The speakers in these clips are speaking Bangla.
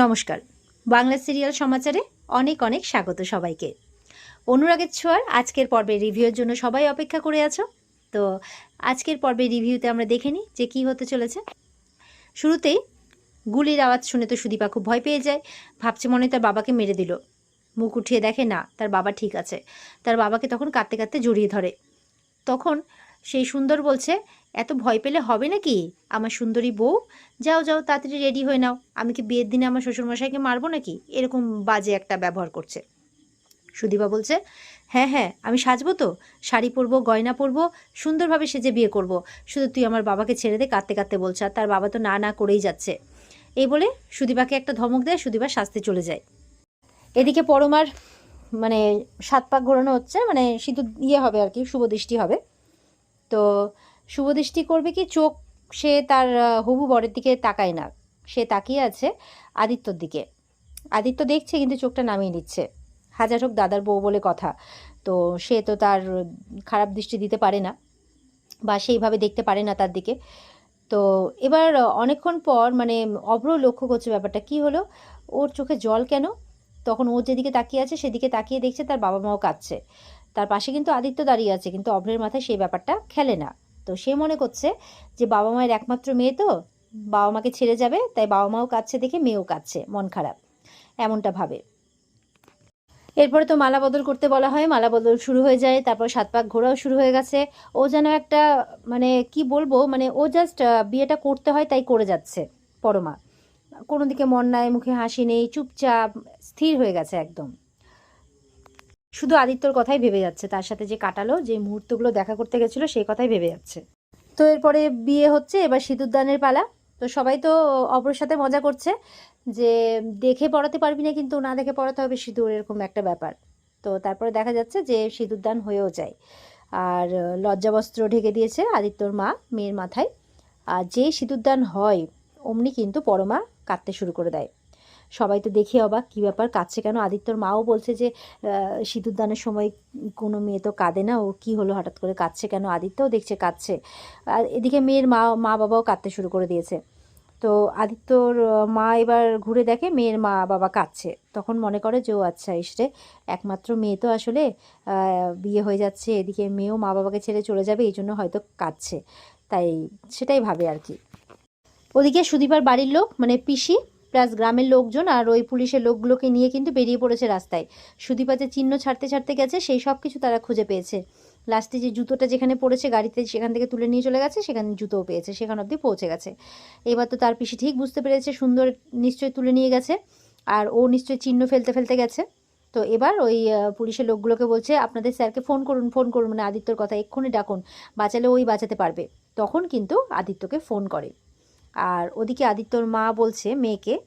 নমস্কার। বাংলা সিরিয়াল সমাচারে অনেক অনেক স্বাগত সবাইকে। অনুরাগের ছোঁয়ার আজকের পর্বের রিভিউর জন্য সবাই অপেক্ষা করে আছো। তো আজকের পর্বের রিভিউতে আমরা দেখে নিই যে কী হতে চলেছে। শুরুতেই গুলির আওয়াজ শুনে তো সুদীপা খুব ভয় পেয়ে যায়। ভাবছে মনে তার বাবাকে মেরে দিল। মুখ উঠিয়ে দেখে, না, তার বাবা ঠিক আছে। তার বাবাকে তখন কাঁদতে কাঁদতে জড়িয়ে ধরে। তখন সেই সুন্দর বলছে এত ভয় পেলে হবে নাকি? আমার সুন্দরী বউ? যাও যাও, তাড়াতাড়ি রেডি হয়ে নাও। আমি কি বিয়ের দিনে আমার শ্বশুরমশাইকে মারবো নাকি? এরকম বাজে একটা ব্যবহার করছে। সুদীপা বলছে হ্যাঁ হ্যাঁ আমি সাজবো তো। শাড়ি পরবো, গয়না পরবো, সুন্দরভাবে সেজে বিয়ে করব। শুধু তুই আমার বাবাকে ছেড়ে দে, কাঁদতে কাঁদতে বলছে, আর তার বাবা তো না না করেই যাচ্ছে। এই বলে সুদীপাকে একটা ধমক দেয়, সুদীপা সাজতে চলে যায়। এদিকে পরমার মানে সাত পাক ঘোরানো হচ্ছে মানে সিঁদুর ইয়ে হবে আর কি, শুভ দৃষ্টি হবে। তো শুভদৃষ্টি করবে কি? চোখ সে তার হবু বরের দিকে তাকায় না। সে তাকিয়ে আছে আদিত্যর দিকে। আদিত্য দেখছে কিন্তু চোখটা নামিয়ে নিচ্ছে। হাজার হোক দাদার বউ বলে কথা, তো সে তো তার খারাপ দৃষ্টি দিতে পারে না বা সেইভাবে দেখতে পারে না তার দিকে। তো এবার অনেকক্ষণ পর মানে অভ্র লক্ষ্য করছে ব্যাপারটা। কি হলো? ওর চোখে জল কেন? তখন ও যেদিকে তাকিয়ে আছে সেদিকে তাকিয়ে দেখছে তার বাবা মাও কাঁদছে। তার পাশে কিন্তু আদিত্য দাঁড়িয়ে আছে, কিন্তু অভ্রের মাথায় সেই ব্যাপারটা খেলে না। তো সে মনে করছে যে বাবা মায়ের একমাত্র মেয়ে তো, বাবা মাকে ছেড়ে যাবে, তাই বাবা মাও কাঁদছে দেখে মেয়েও কাঁদছে, মন খারাপ, এমনটা ভাবে। এরপরে তো মালা বদল করতে বলা হয়, মালা বদল শুরু হয়ে যায়, তারপর সাত পাক ঘোরাও শুরু হয়ে গেছে, ও যেন একটা মানে কি বলব মানে ও জাস্ট বিয়েটা করতে হয় তাই করে যাচ্ছে, পরমা। কোনো দিকে মন নাই, মুখে হাসি নেই, চুপচাপ, স্থির হয়ে গেছে একদম। শুধু আদিত্যর কথাই ভেবে যাচ্ছে। তার সাথে যে কাটালো, যে মুহূর্তগুলো দেখা করতে গেছিল, সেই কথাই ভেবে যাচ্ছে। তো এরপরে বিয়ে হচ্ছে, এবার সিঁদুরদানের পালা। তো সবাই তো অপরের সাথে মজা করছে যে দেখে পড়াতে পারবি না কিন্তু না দেখে পড়াতে হবে সিঁদুর এরকম একটা ব্যাপার। তো তারপরে দেখা যাচ্ছে যে সিঁদুরদান হয়েও যায়। আর লজ্জাবস্ত্র ঢেকে দিয়েছে আদিত্যর মা, মেয়ের মাথায়। আর যেই সিঁদুরদান হয়, অমনি কিন্তু পরমা কাঁদতে শুরু করে দেয়। সবাই তো দেখে অবাক, কী ব্যাপার কাঁদছে কেন? আদিত্যর মাও বলছে যে সিঁদুরদানের সময় কোনো মেয়ে তো কাঁদে না, ও কী হলো হঠাৎ করে কাঁদছে কেন? আদিত্যও দেখছে কাঁদছে। আর এদিকে মেয়ের মা মা বাবাও কাঁদতে শুরু করে দিয়েছে। তো আদিত্যর মা এবার ঘুরে দেখে মেয়ের মা বাবা কাঁদছে। তখন মনে করে যে, ও আচ্ছা এসরে একমাত্র মেয়ে তো আসলে বিয়ে হয়ে যাচ্ছে, এদিকে মেয়েও মা বাবাকে ছেড়ে চলে যাবে, এই জন্য হয়তো কাঁদছে। তাই সেটাই ভাবে আর কি। ওদিকে সুদীপার বাড়ির লোক মানে পিসি প্লাস গ্রামের লোকজন আর ওই পুলিশের লোকগুলোকে নিয়ে কিন্তু বেরিয়ে পড়েছে রাস্তায়। সুদীপা যে চিহ্ন ছাড়তে ছাড়তে গেছে, সেই সব কিছু তারা খুঁজে পেয়েছে। লাস্টে যে জুতোটা যেখানে পড়েছে, গাড়িতে সেখান থেকে তুলে নিয়ে চলে গেছে, সেখানে জুতোও পেয়েছে, সেখান অবধি পৌঁছে গেছে। এবার তো তার পিসি ঠিক বুঝতে পেরেছে, সুন্দর নিশ্চয়ই তুলে নিয়ে গেছে, আর ও নিশ্চয়ই চিহ্ন ফেলতে ফেলতে গেছে। তো এবার ওই পুলিশের লোকগুলোকে বলছে, আপনাদের স্যারকে ফোন করুন ফোন করুন। মানে আদিত্যর কথা, এক্ষুনি ডাকুন, বাঁচালে ওই বাঁচাতে পারবে। তখন কিন্তু আদিত্যকে ফোন করে। আর ওদিকে আদিত্যর মা বলছে মেয়েকে,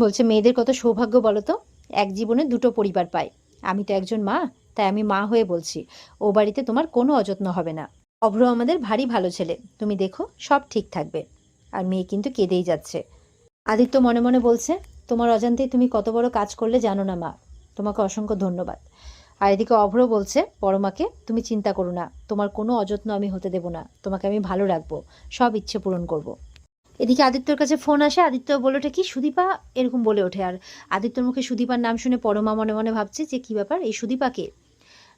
বলছে, মেয়েদের কত সৌভাগ্য বলো তো? এক জীবনে দুটো পরিবার পায় আমি তো একজন মা, তাই আমি মা হয়ে বলছি। ও বাড়িতে তোমার কোনো অযত্ন হবে না। অভ্র আমাদের ভারী ভালো ছেলে। তুমি দেখো, সব ঠিক থাকবে। আর মেয়ে কিন্তু কেঁদেই যাচ্ছে। আদিত্য মনে মনে বলছে, তোমার অজান্তেই তুমি কত বড় কাজ করলে জানো না মা। তোমাকে অসংখ্য ধন্যবাদ। আর এদিকে অভ্র বলছে পরমাকে তুমি চিন্তা করো না। তোমার কোনো অযত্ন আমি হতে দেব না। তোমাকে আমি ভালো রাখব। সব ইচ্ছে পূরণ করব। এদিকে আদিত্যর কাছে ফোন আসে, আদিত্য বলে ওঠে, কি সুদীপা? এরকম বলে ওঠে আর। আদিত্যর মুখে সুদীপার নাম শুনে পরমা মনে মনে ভাবছে যে কি ব্যাপার, এই সুদীপাকে?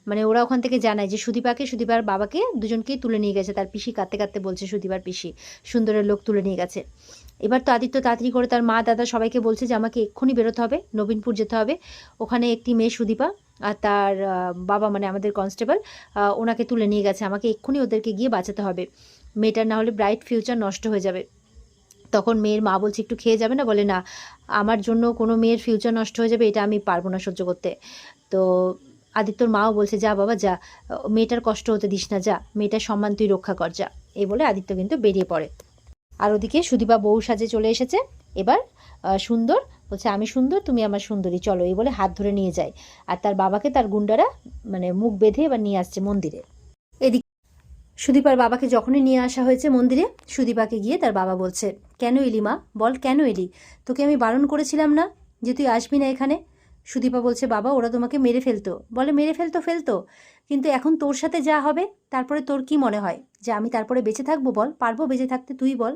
মানে ওরা ওখান থেকে জানায় যে সুদীপাকে, সুদীপার বাবাকে দুজনকেই তুলে নিয়ে গেছে। তার পিসি কাঁদতে কাঁদতে বলছে, সুদীপার পিসি, সুন্দরের লোক তুলে নিয়ে গেছে। এবার তো আদিত্য তাড়াতাড়ি করে তার মা, দাদা সবাইকে বলছে যে, আমাকে এক্ষুনি বেরোতে হবে, নবীনপুর যেতে হবে। ওখানে একটি মেয়ে সুদীপা আর তার বাবা মানে আমাদের কনস্টেবল ওনাকে তুলে নিয়ে গেছে। আমাকে এক্ষুনি ওদেরকে গিয়ে বাঁচাতে হবে। মেয়েটার না হলে ব্রাইট ফিউচার নষ্ট হয়ে যাবে। তখন মেয়ের মা বলছে, একটু খেয়ে যাবে না? বলে, না, আমার জন্য কোনো মেয়ের ফিউচার নষ্ট হয়ে যাবে, এটা আমি পারব না সহ্য করতে। তো আদিত্যর মাও বলছে, যা বাবা, যা, মেয়েটার কষ্ট হতে দিস না, যা, মেয়েটার সম্মান তুই রক্ষা কর, যা। এই বলে আদিত্য কিন্তু বেরিয়ে পড়ে। আর ওদিকে সুদীপা বউ সাজে চলে এসেছে। এবার সুন্দর বলছে, আমি সুন্দর, তুমি আমার সুন্দরী, চলো। এই বলে হাত ধরে নিয়ে যায়। আর তার বাবাকে তার গুন্ডারা মানে মুখ বেঁধে এবার নিয়ে আসছে মন্দিরে। সুদীপার বাবাকে যখনই নিয়ে আসা হয়েছে মন্দিরে, সুদীপাকে গিয়ে তার বাবা বলছে, কেন এলি মা? বল কেন এলি? তোকে আমি বারণ করেছিলাম না যে তুই আসবি না এখানে? সুদীপা বলছে, বাবা, ওরা তোমাকে মেরে ফেলতো। বলে, মেরে ফেলতো ফেলতো। কিন্তু এখন তোর সাথে যা হবে, তারপরে তোর কি মনে হয়? যে আমি তারপরে বেঁচে থাকব বল? পারব বেঁচে থাকতে? তুই বল।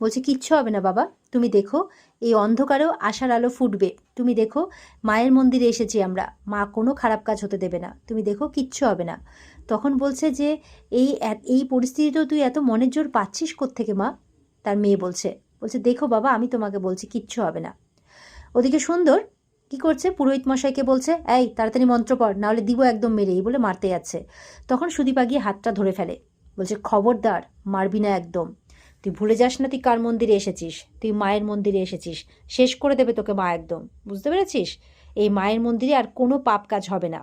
বলছে, কিচ্ছু হবে না বাবা। তুমি দেখো, এই অন্ধকারেও আশার আলো ফুটবে। তুমি দেখো, মায়ের মন্দিরে এসেছি আমরা। মা কোনো খারাপ কাজ হতে দেবে না। তুমি দেখো, কিচ্ছু হবে না। তখন বলছে যে, এই এই পরিস্থিতিতেও তুই এত মনের জোর পাচ্ছিস থেকে মা? তার মেয়ে বলছে। বলছে, দেখো বাবা, আমি তোমাকে বলছি, কিচ্ছু হবে না। ওদিকে সুন্দর কি করছে? পুরোহিত মশাইকে বলছে, এই, তাড়াতাড়ি মন্ত্র পড়, নাহলে দিব একদম মেরে, এই বলে মারতে যাচ্ছে। তখন সুদীপা গিয়ে হাতটা ধরে ফেলে। বলছে, খবরদার, মারবি না একদম। তুই ভুলে যাস না তুই কার মন্দিরে এসেছিস? তুই মায়ের মন্দিরে এসেছিস। শেষ করে দেবে তোকে মা একদম। বুঝতে পেরেছিস? এই মায়ের মন্দিরে আর কোনো পাপ কাজ হবে না।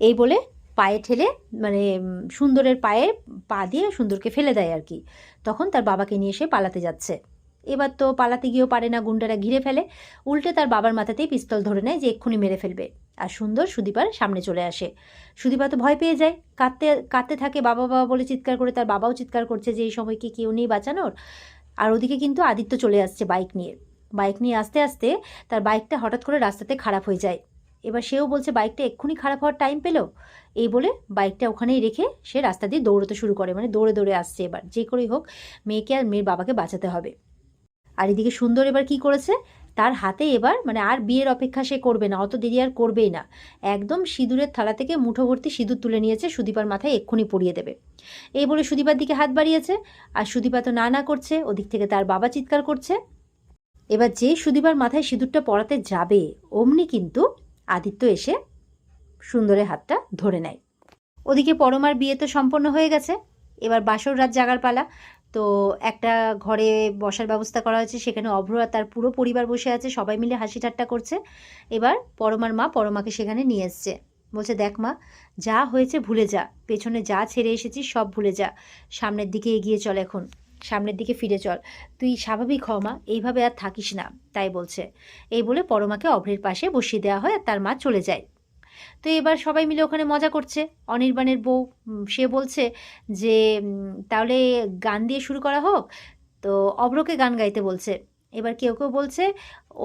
এই বলে পায়ে ঠেলে মানে সুন্দরের পায়ে পা দিয়ে সুন্দরকে ফেলে দেয় আর কি। তখন তার বাবাকে নিয়ে এসে পালাতে যাচ্ছে। এবার তো পালাতে গিয়েও পারে না গুন্ডারা, ঘিরে ফেলে। উল্টে তার বাবার মাথাতেই পিস্তল ধরে নেয় যে এক্ষুনি মেরে ফেলবে। আর সুন্দর সুদীপার সামনে চলে আসে। সুদীপা তো ভয় পেয়ে যায়। কাঁদতে কাঁদতে থাকে বাবা বাবা বলে চিৎকার করে, তার বাবাও চিৎকার করছে যে এই সময় কি কেউ নেই বাঁচানোর। আর ওদিকে কিন্তু আদিত্য চলে আসছে বাইক নিয়ে। বাইক নিয়ে আসতে আসতে তার বাইকটা হঠাৎ করে রাস্তাতে খারাপ হয়ে যায়। এবার সেও বলছে, বাইকটা এক্ষুনি খারাপ হওয়ার টাইম পেল? এই বলে বাইকটা ওখানেই রেখে সে রাস্তা দিয়ে দৌড়তে শুরু করে। মানে দৌড়ে দৌড়ে আসছে এবার। যে করেই হোক, মেয়েকে আর মেয়ের বাবাকে বাঁচাতে হবে। আর এদিকে সুন্দর এবার কি করেছে? তার হাতে এবার মানে আর বিয়ের অপেক্ষা সে করবে না, অত দেরি আর করবেই না। একদম সিঁদুরের থালা থেকে মুঠোভর্তি সিঁদুর তুলে নিয়েছে, সুদীপার মাথায় এক্ষুনি পরিয়ে দেবে। এই বলে সুদীপার দিকে হাত বাড়িয়েছে, আর সুদীপা তো না না করছে, ওদিক থেকে তার বাবা চিৎকার করছে। এবার যে সুদীপার মাথায় সিঁদুরটা পরাতে যাবে, অমনি কিন্তু আদিত্য এসে সুন্দরের হাতটা ধরে নেয়। ওদিকে পরমার বিয়ে তো সম্পন্ন হয়ে গেছে, এবার বাসর রাত জাগার পালা। তো একটা ঘরে বসার ব্যবস্থা করা হয়েছে, সেখানে অভ্র আর তার পুরো পরিবার বসে আছে, সবাই মিলে হাসি ঠাট্টা করছে। এবার পরমার মা পরমাকে সেখানে নিয়ে এসছে। বলছে, দেখ মা, যা হয়েছে ভুলে যা, পেছনে যা ছেড়ে এসেছিস সব ভুলে যা, সামনের দিকে এগিয়ে চল এখন, সামনের দিকে ফিরে চল, তুই স্বাভাবিক হ মা, এইভাবে আর থাকিস না। তাই বলছে। এই বলে পরমাকে অভ্রের পাশে বসিয়ে দেওয়া হয় আর তার মা চলে যায়। তো এবার সবাই মিলে ওখানে মজা করছে। অনির্বাণের বউ সে বলছে যে তাহলে গান দিয়ে শুরু করা হোক? তো অভ্রকে গান গাইতে বলছে। এবার কেউ কেউ বলছে,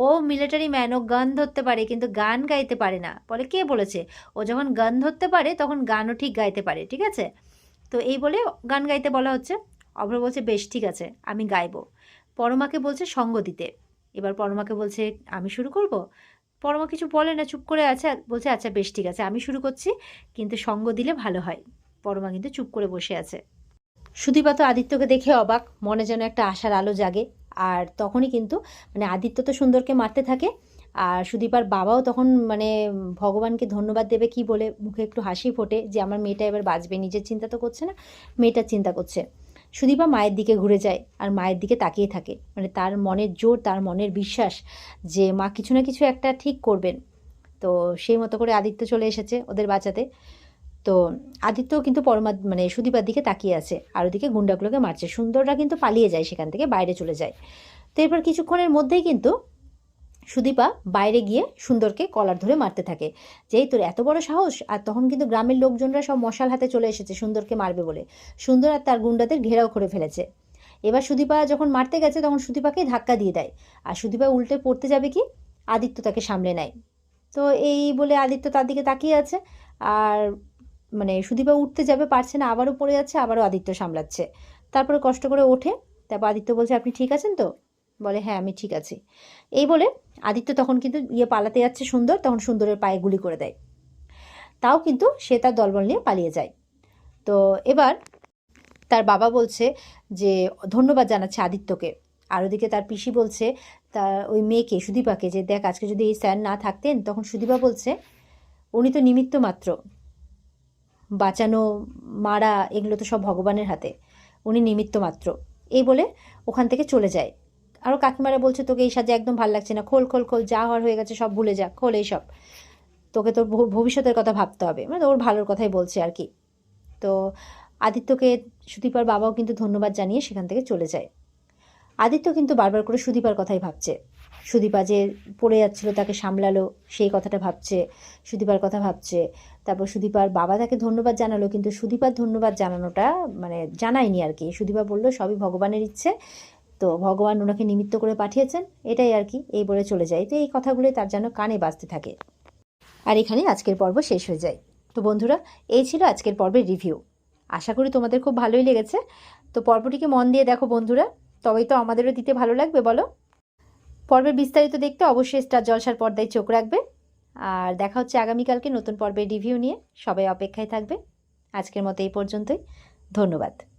ও মিলিটারি ম্যান ও গান ধরতে পারে, কিন্তু গান গাইতে পারে না। বলে কে বলেছে? ও যখন গান ধরতে পারে, তখন গানও ঠিক গাইতে পারে, ঠিক আছে? তো এই বলে গান গাইতে বলা হচ্ছে। অভ্র বলছে, বেশ, ঠিক আছে, আমি গাইবো। পরমাকে বলছে, সঙ্গ দিতে। এবার পরমাকে বলছে, আমি শুরু করব? পরমা কিছু বলে না, চুপ করে আছে, বলছে আচ্ছা বেশ, ঠিক আছে, আমি শুরু করছি। কিন্তু সঙ্গ দিলে ভালো হয়। পরমা কিন্তু চুপ করে বসে আছে। সুদীপা তো আদিত্যকে দেখে অবাক, মনে যেন একটা আশার আলো জাগে। আর তখনই কিন্তু মানে আদিত্য তো সুন্দরকে মারতে থাকে, আর সুদীপার বাবাও তখন মানে ভগবানকে ধন্যবাদ দেবে কি বলে, মুখে একটু হাসি ফোটে যে, আমার মেয়েটা এবার বাঁচবে, নিজের চিন্তা তো করছে না মেয়েটার চিন্তা করছে। সুদীপা মায়ের দিকে ঘুরে যায় আর মায়ের দিকে তাকিয়ে থাকে। মানে তার মনের জোর, তার মনের বিশ্বাস যে মা কিছু না কিছু একটা ঠিক করবেন। তো সেই মতো করে আদিত্য চলে এসেছে ওদের বাঁচাতে। তো আদিত্য কিন্তু পরমা মানে সুদীপার দিকে তাকিয়ে আছে আর ওদিকে গুন্ডাগুলোকে মারছে। সুন্দররা কিন্তু পালিয়ে যায় সেখান থেকে, বাইরে চলে যায়। তো এরপর কিছুক্ষণের মধ্যেই কিন্তু সুদীপা বাইরে গিয়ে সুন্দরকে কলার ধরে মারতে থাকে। যেই তোর এত বড় সাহস? আর তখন কিন্তু গ্রামের লোকজনরা সব মশাল হাতে চলে এসেছে সুন্দরকে মারবে বলে। সুন্দর আর তার গুন্ডাদের ঘেরাও করে ফেলেছে। এবার সুদীপা যখন মারতে গেছে, তখন সুদীপাকে ধাক্কা দিয়ে দেয়। আর সুদীপা উল্টে পড়তে যাবে কি? আদিত্য তাকে সামলে নেয়। তো এই বলে আদিত্য তার দিকে তাকিয়ে আছে। আর মানে সুদীপা উঠতে যাবে, পারছে না, আবারও পড়ে যাচ্ছে, আবারও আদিত্য সামলাচ্ছে। তারপরে কষ্ট করে ওঠে। তারপর আদিত্য বলছে, আপনি ঠিক আছেন তো? বলে হ্যাঁ আমি ঠিক আছি। এই বলে আদিত্য তখন কিন্তু ইয়ে পালাতে যাচ্ছে সুন্দর, তখন সুন্দরের পায়ে গুলি করে দেয়। তাও কিন্তু সে তার দলবল নিয়ে পালিয়ে যায়। তো এবার তার বাবা বলছে যে, ধন্যবাদ জানাচ্ছে আদিত্যকে। আর ওদিকে তার পিসি বলছে তার ওই মেয়েকে, সুদীপাকে, যে দেখ, আজকে যদি এই স্যার না থাকতেন, তখন সুদীপা বলছে, উনি তো নিমিত্ত মাত্র। বাঁচানো, মারা, এগুলো তো সব ভগবানের হাতে। উনি নিমিত্ত মাত্র। এই বলে ওখান থেকে চলে যায়। আরও কাকিমারা বলছে, তোকে এই সাজে একদম ভালো লাগছে না। খোল খোল খোল, যা হওয়ার হয়ে গেছে সব ভুলে যা। খোল এইসব। তোকে তোর ভবিষ্যতের কথা ভাবতে হবে। মানে ওর ভালোর কথাই বলছে আর কি। তো আদিত্যকে সুদীপার বাবাও কিন্তু ধন্যবাদ জানিয়ে সেখান থেকে চলে যায়। আদিত্য কিন্তু বারবার করে সুদীপার কথাই ভাবছে। সুদীপা যে পড়ে যাচ্ছিল, তাকে সামলালো, সেই কথাটা ভাবছে, সুদীপার কথা ভাবছে। তারপর সুদীপার বাবা তাকে ধন্যবাদ জানালো, কিন্তু সুদীপার ধন্যবাদ জানানোটা মানে জানায়নি আর কি। সুদীপা বলল, সবই ভগবানের ইচ্ছে। তো ভগবান ওনাকে নিমিত্ত করে পাঠিয়েছেন, এটাই আর কি, এই বলে চলে যায়। তো এই কথাগুলোই তার যেন কানে বাজতে থাকে। আর এখানে আজকের পর্ব শেষ হয়ে যায়। তো বন্ধুরা, এই ছিল আজকের পর্বের রিভিউ আশা করি তোমাদের খুব ভালোই লেগেছে। তো পর্বটিকে মন দিয়ে দেখো বন্ধুরা, তবেই তো আমাদেরও দিতে ভালো লাগবে, বলো। পর্বের বিস্তারিত দেখতে অবশ্যই স্টার জলসার পর্দায় চোখ রাখবে। আর দেখা হচ্ছে আগামীকালকে নতুন পর্বের রিভিউ নিয়ে। সবাই অপেক্ষায় থাকবে। আজকের মতো এই পর্যন্তই। ধন্যবাদ।